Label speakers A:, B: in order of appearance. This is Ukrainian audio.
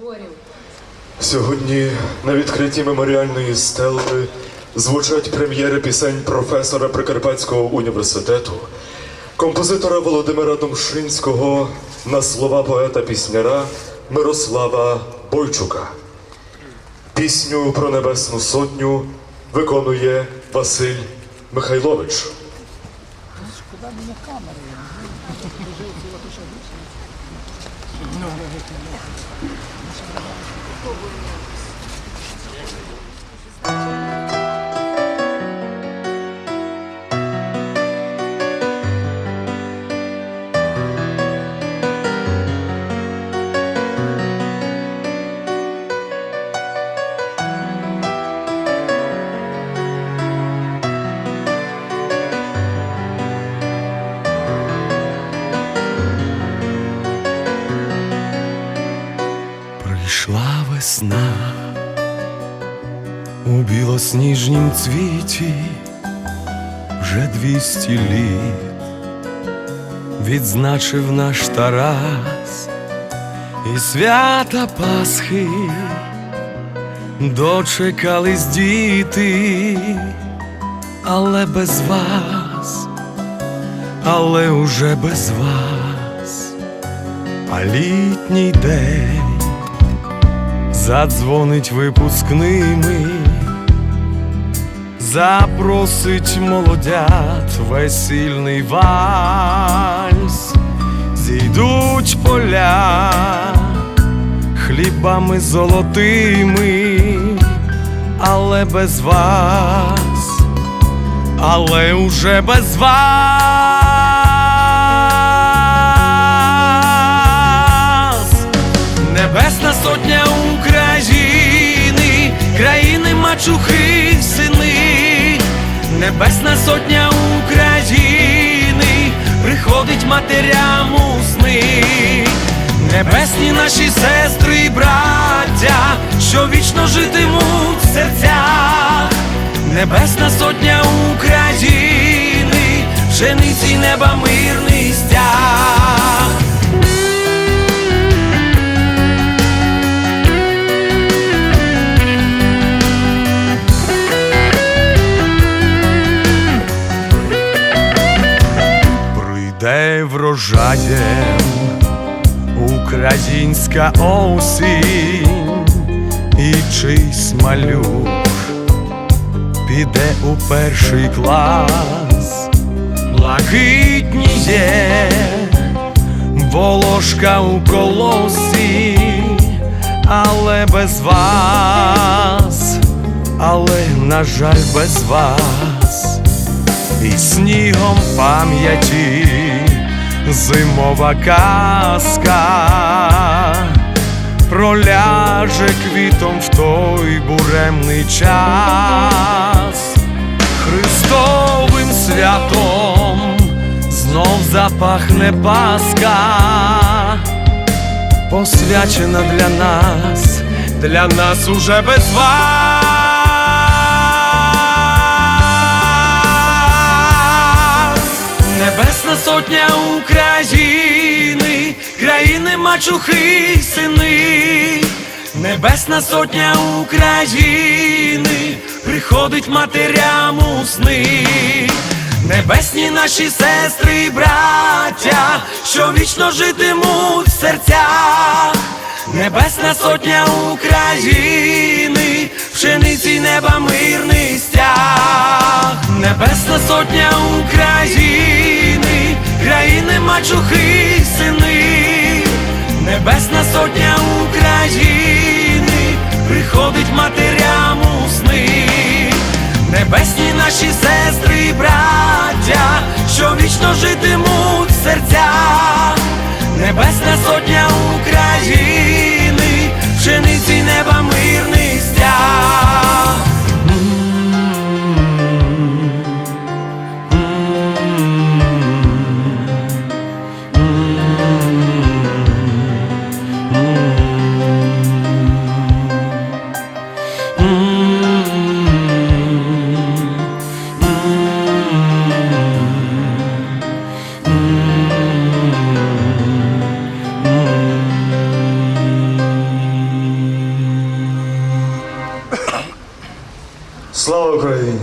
A: творів.
B: Сьогодні на відкритті меморіальної стели звучать прем'єри пісень професора Прикарпатського університету, композитора Володимира Домшинського на слова поета-пісняра Мирослава Бойчука. Пісню про Небесну Сотню виконує Василь Михайлович. No, no, no. no.
C: Прийшла весна у білосніжнім цвіті вже двісті літ. Відзначив наш Тарас і свята Пасхи. Дочекались діти, але без вас, але уже без вас, а літній день задзвонить випускними, запросить молодят весільний вальс, зійдуть поля хлібами золотими, але без вас, але уже без вас. Небесна сотня України, приходить матерям у сни, небесні наші сестри і браття, що вічно житимуть в серцях, Небесна сотня України, пшениці неба мирний врожаєм українська осінь, і чийсь малюк піде у перший клас, блакитніє волошка у колосі, але без вас, але, на жаль, без вас. І снігом пам'яті зимова казка проляже квітом в той буремний час, Христовим святом знов запахне Пасха, посвячена для нас, для нас уже без вас. Небесна сотня України, країни мачухи сини, Небесна сотня України, приходить матерям у сни, небесні наші сестри і браття, що вічно житимуть в серцях. Небесна сотня України, пшениці неба мирний стяг, Небесна сотня України, країни мачухи сини, Небесна сотня України, приходить матерям у сни, небесні наші сестри і браття, що вічно житимуть серця. Небесна сотня України,
B: Слава Україні!